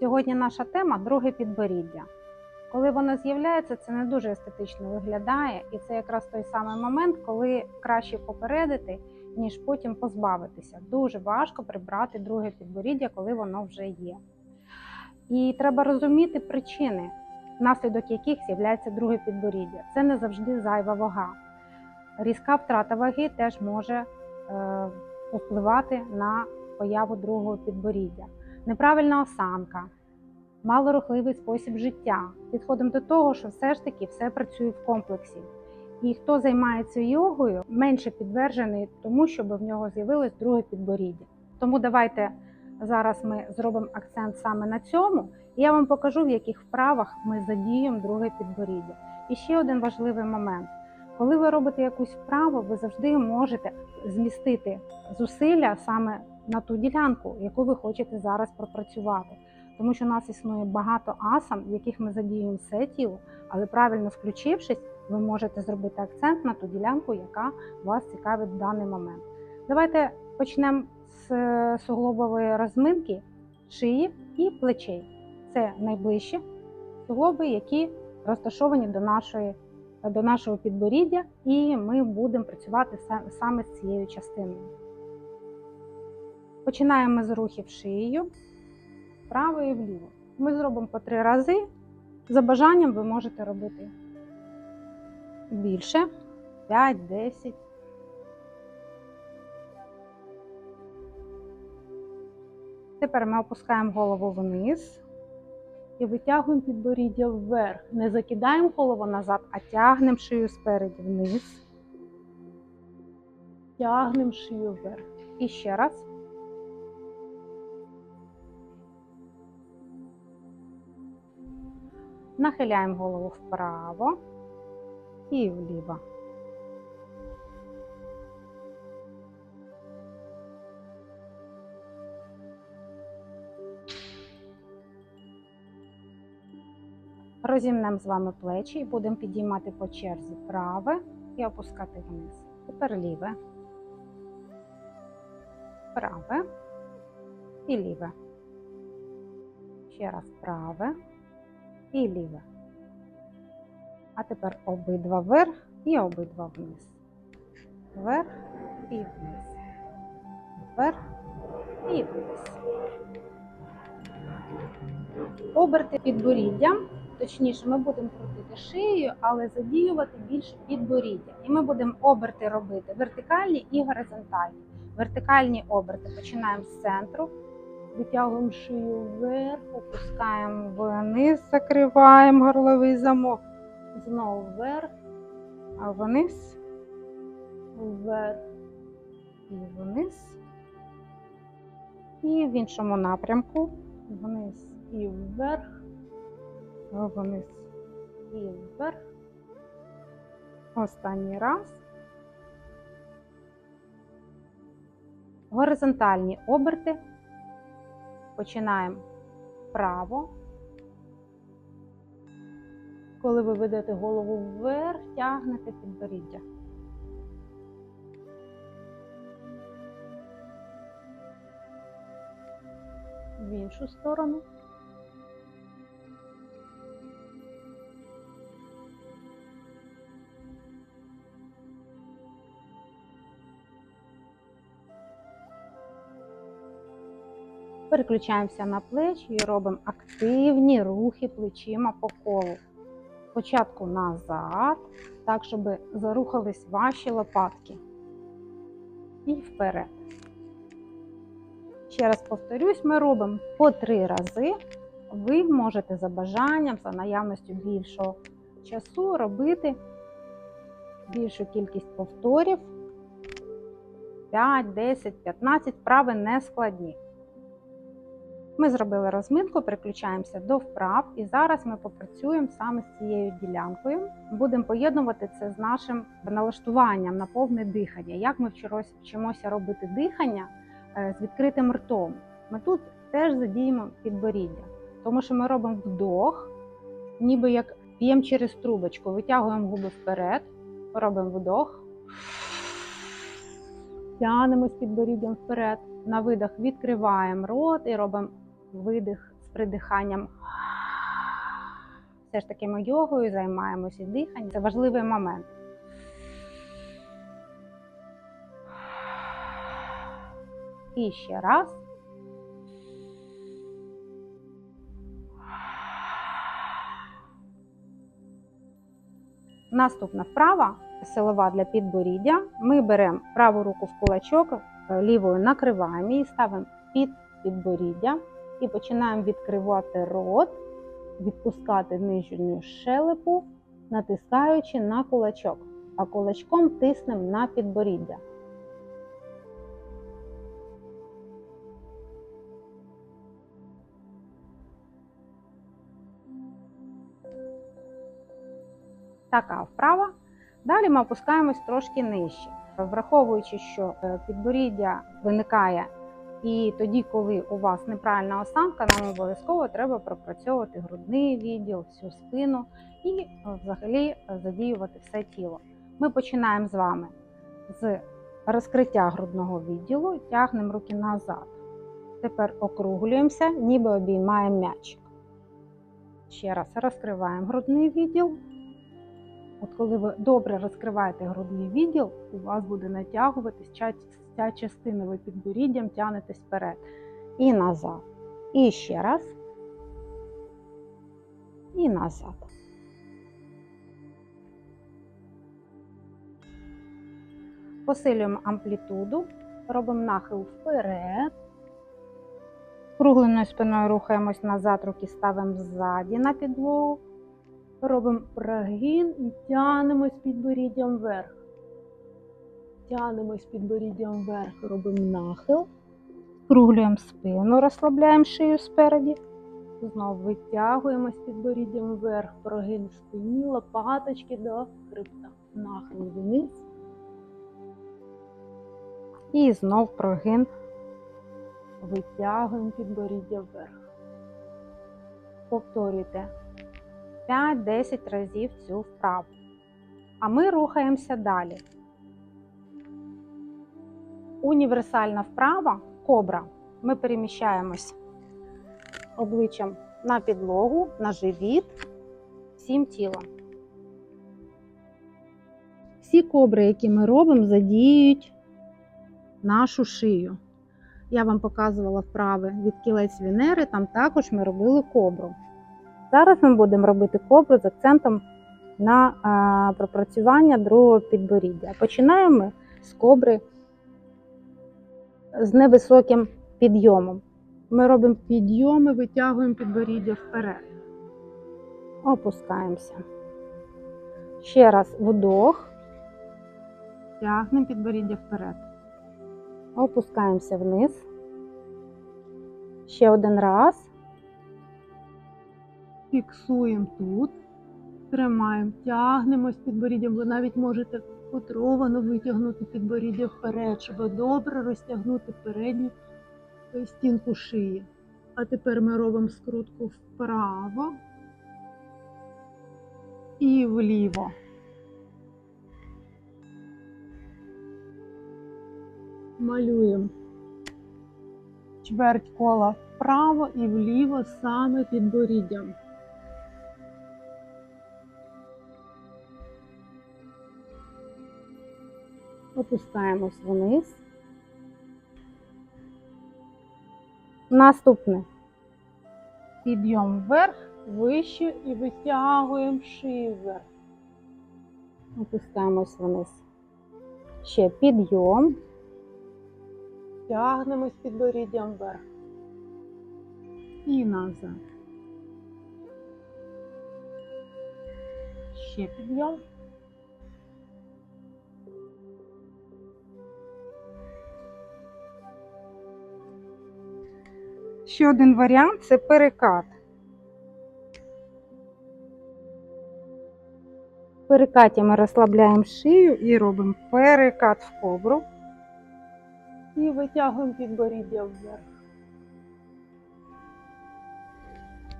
Сьогодні наша тема друге підборіддя. Коли воно з'являється, це не дуже естетично виглядає, і це якраз той самий момент, коли краще попередити, ніж потім позбавитися. Дуже важко прибрати друге підборіддя, коли воно вже є. І треба розуміти причини, внаслідок яких з'являється друге підборіддя. Це не завжди зайва вага. Різка втрата ваги теж може е, впливати на появу другого підборіддя. Неправильна осанка, малорухливий спосіб життя. Підходимо до того, що все ж таки все працює в комплексі. І хто займається йогою, менше підтверджений тому, щоб в нього з'явилось друге підборіддя. Тому давайте зараз ми зробимо акцент саме на цьому, і я вам покажу, в яких вправах ми задіємо друге підборіддя. І ще один важливий момент. Коли ви робите якусь вправу, ви завжди можете змістити зусилля саме на ту ділянку, яку ви хочете зараз пропрацювати. Тому що у нас існує багато асан, в яких ми задіюємо все тіло, але правильно включившись, ви можете зробити акцент на ту ділянку, яка вас цікавить в даний момент. Давайте почнемо з е, суглобової розминки шиї і плечей. Це найближчі суглоби, які розташовані до нашої до нашого підборіддя, і ми будемо працювати саме з цією частиною. Починаємо з рухів шиєю, вправо і вліво. Ми зробимо по три рази. За бажанням ви можете робити більше 5-10. Тепер ми опускаємо голову вниз і витягуємо підборіддя вверх. Не закидаємо голову назад, а тягнемо шию спереді вниз. Тягнемо шию вверх. І ще раз. Нахиляємо голову вправо і вліво. Розімнемо з вами плечі і будемо підіймати по черзі праве і опускати вниз. Тепер ліве, праве і ліве. Ще раз праве і ліве. А тепер обидва вверх і обидва вниз. Вверх і вниз. Вверх і вниз. Оберти підборіддям. Точніше, ми будемо крутити шиєю, але задіювати більше підборіддя. І ми будемо оберти робити вертикальні і горизонтальні. Вертикальні оберти починаємо з центру, витягуємо шию вверх, опускаємо вниз, закриваємо горловий замок. Знову вверх, а вниз, вверх і вниз. І в іншому напрямку вниз і вверх вниз і вверх. Останній раз. Горизонтальні оберти. Починаємо вправо. Коли ви ведете голову вверх, тягнете підборіддя. В іншу сторону. Переключаємося на плечі і робимо активні рухи плечима по колу. Спочатку назад, так, щоб зарухались ваші лопатки. І вперед. Ще раз повторюсь, ми робимо по три рази. Ви можете за бажанням, за наявністю більшого часу робити більшу кількість повторів. 5, 10, 15 вправи не складні. Ми зробили розминку, переключаємося до вправ, і зараз ми попрацюємо саме з цією ділянкою. Будемо поєднувати це з нашим налаштуванням на повне дихання. Як ми вчимося робити дихання з відкритим ртом. Ми тут теж задіємо підборіддя, тому що ми робимо вдох, ніби як п'ємо через трубочку, витягуємо губи вперед, робимо вдох, тянемо з підборіддям вперед. На видох відкриваємо рот і робимо видих з придиханням. Все ж таки ми йогою займаємося диханням. Це важливий момент. І ще раз. Наступна вправа силова для підборіддя. Ми беремо праву руку в кулачок, е, лівою накриваємо її, ставимо під підборіддя і починаємо відкривати рот, відпускати нижню щелепу, натискаючи на кулачок, а кулачком тиснемо на підборіддя. Така вправа. Далі ми опускаємось трошки нижче, враховуючи, що е, підборіддя виникає і тоді, коли у вас неправильна осанка, нам обов'язково треба пропрацьовувати грудний відділ, всю спину і е, взагалі е, задіювати все тіло. Ми починаємо з вами з розкриття грудного відділу, тягнемо руки назад. Тепер округлюємося, ніби обіймаємо м'ячик. Ще раз розкриваємо грудний відділ. От коли ви добре розкриваєте грудний відділ, у вас буде натягуватись ця, частина, ви підборіддям тягнетесь вперед і назад. І ще раз. І назад. Посилюємо амплітуду, робимо нахил вперед. Кругленою спиною рухаємось назад, руки ставимо ззаді на підлогу. Робимо прогін і тянемось підборіддям вверх. Тянемось підборіддям вверх, робимо нахил. Круглюємо спину, розслабляємо шию спереді. Знову витягуємось підборіддям вверх, прогин в спині, лопаточки до хребта. Нахил вниз. І знов прогин. Витягуємо підборіддя вверх. Повторюйте 5-10 разів цю вправу. А ми рухаємося далі. Універсальна вправа кобра. Ми переміщаємось обличчям на підлогу, на живіт, всім тілом. Всі кобри, які ми робимо, задіюють нашу шию. Я вам показувала вправи від кілець Венери, там також ми робили кобру. Зараз ми будемо робити кобру з акцентом на а, пропрацювання другого підборіддя. Починаємо з кобри з невисоким підйомом. Ми робимо підйоми, витягуємо підборіддя вперед. Опускаємося. Ще раз вдох. Тягнемо підборіддя вперед. Опускаємося вниз. Ще один раз. Фіксуємо тут. Тримаємо, тягнемось підборіддям. Ви навіть можете потровано витягнути підборіддя вперед, щоб добре розтягнути передню стінку шиї. А тепер ми робимо скрутку вправо і вліво. Малюємо чверть кола вправо і вліво саме підборіддям. Опускаємось вниз. Наступне. Підйом вверх, вище і витягуємо шию вверх. Опускаємось вниз. Ще підйом. Тягнемось підборіддям вверх. І назад. Ще підйом. Ще один варіант це перекат. В перекаті ми розслабляємо шию і робимо перекат в кобру. І витягуємо підборіддя вверх.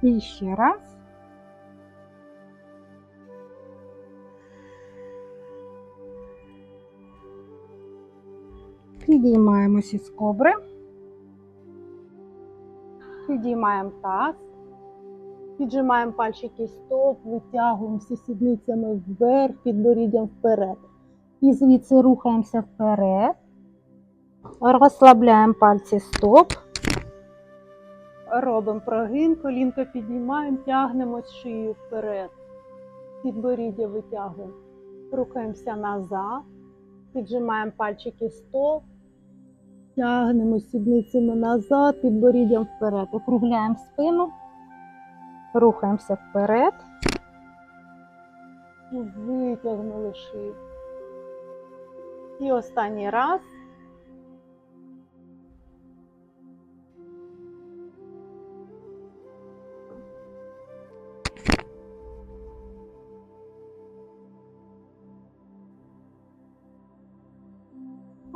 І ще раз. Підіймаємося із кобри. Підіймаємо таз. Піджимаємо пальчики стоп, витягуємося сідницями вверх, підборіддям вперед. І звідси рухаємося вперед. Розслабляємо пальці стоп. Робимо прогин, колінко піднімаємо, тягнемось шию вперед. Підборіддя витягуємо. Рухаємося назад. Піджимаємо пальчики стоп. Тягнемо сідницями назад, підборіддям вперед. Округляємо спину. Рухаємося вперед. Витягнули шию. І останній раз.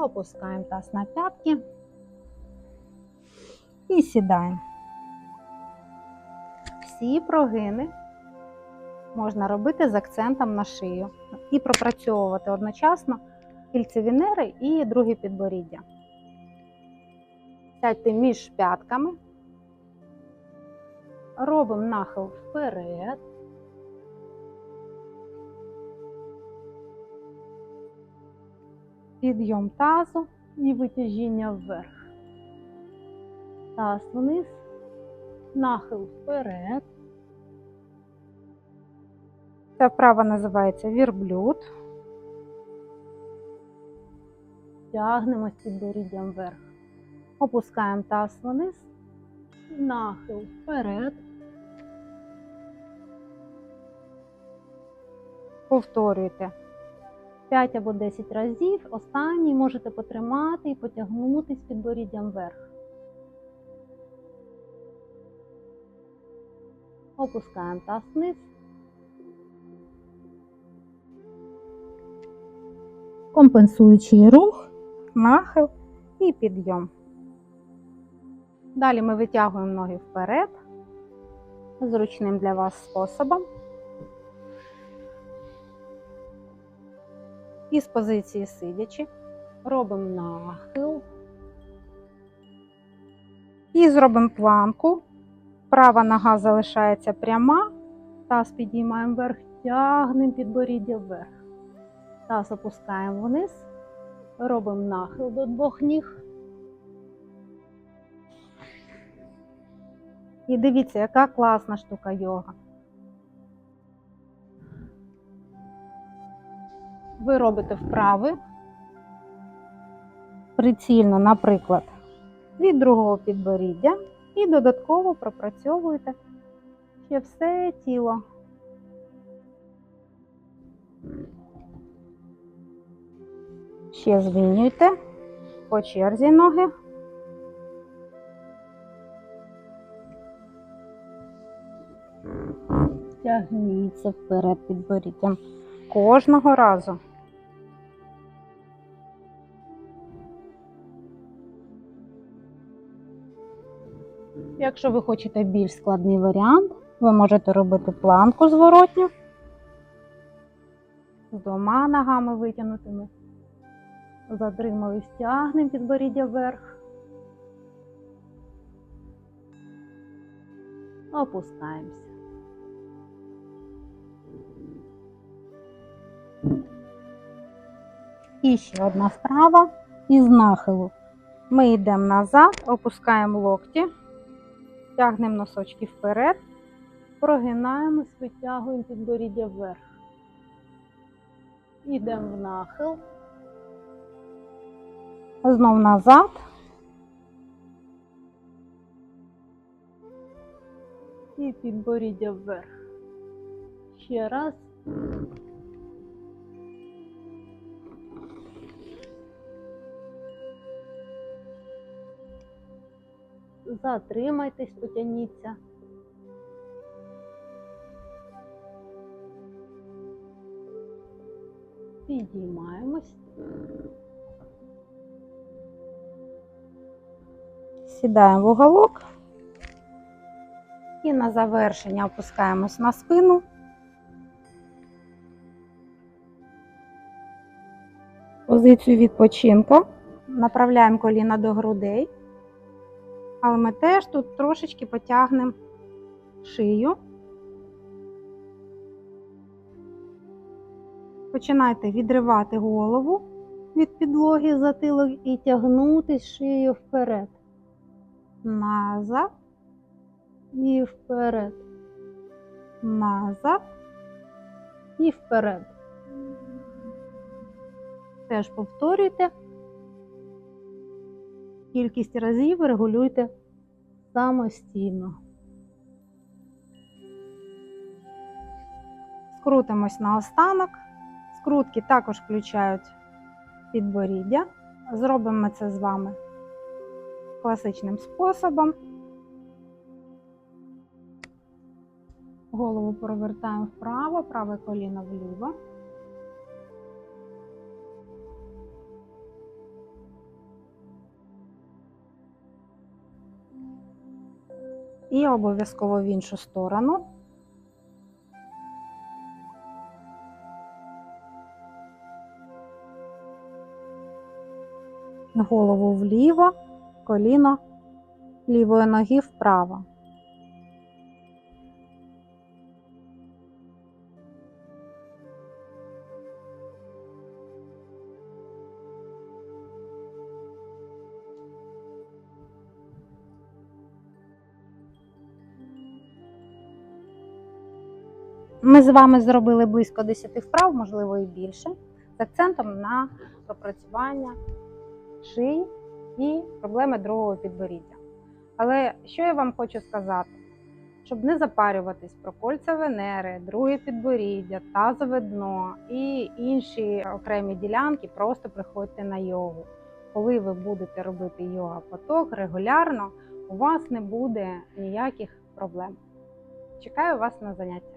Опускаємо таз на п'ятки. І сідаємо. Всі прогини можна робити з акцентом на шию і пропрацьовувати одночасно кільцеві нери і друге підборіддя. Сядьте між п'ятками. Робимо нахил вперед. Підйом тазу. І витяжіння вверх. Таз вниз. Нахил вперед. Ця вправа називається вірблюд. Тягнемось підборіддям вверх. Опускаємо таз вниз. Нахил вперед. Повторюйте 5 або 10 разів. Останній можете потримати і потягнутись підборіддям вверх. Опускаємо таз вниз. Компенсуючий рух, нахил і підйом. Далі ми витягуємо ноги вперед зручним для вас способом. І з позиції сидячи робимо нахил. І зробимо планку. Права нога залишається пряма. Таз підіймаємо вверх, тягнемо підборіддя вверх. Таз опускаємо вниз. Робимо нахил до двох ніг. І дивіться, яка класна штука йога. Ви робите вправи прицільно, наприклад, від другого підборіддя і додатково пропрацьовуєте ще все тіло. Ще змінюйте по черзі ноги. Тягніться вперед підборіддям кожного разу. Якщо ви хочете більш складний варіант, ви можете робити планку зворотню з двома ногами витягнутими. Затримали, стягнемо підборіддя вверх. Опускаємося. І ще одна вправа із нахилу. Ми йдемо назад, опускаємо локті, тягнемо носочки вперед, Прогинаємось, витягуємо підборіддя вверх. Ідемо в нахил. знов назад. І підборіддя вверх. Ще раз. Затримайтесь, потягніться. Підіймаємось. Сідаємо в уголок. І на завершення опускаємось на спину. Позицію відпочинку. Направляємо коліна до грудей але ми теж тут трошечки потягнемо шию. Починайте відривати голову від підлоги затилок і тягнути шию вперед. Назад і вперед. Назад і вперед. Теж повторюйте. Кількість разів регулюйте Самостійно. Скрутимось наостанок. Скрутки також включають підборіддя. Зробимо це з вами класичним способом. Голову провертаємо вправо, праве коліно вліво. І обов'язково в іншу сторону. голову вліво, коліно лівої ноги вправо. Ми з вами зробили близько 10 вправ, можливо і більше, з акцентом на пропрацювання шиї і проблеми другого підборіддя. Але що я вам хочу сказати? Щоб не запарюватись про кольця Венери, друге підборіддя, тазове дно і інші окремі ділянки, просто приходьте на йогу. Коли ви будете робити йога-поток регулярно, у вас не буде ніяких проблем. Чекаю вас на заняттях.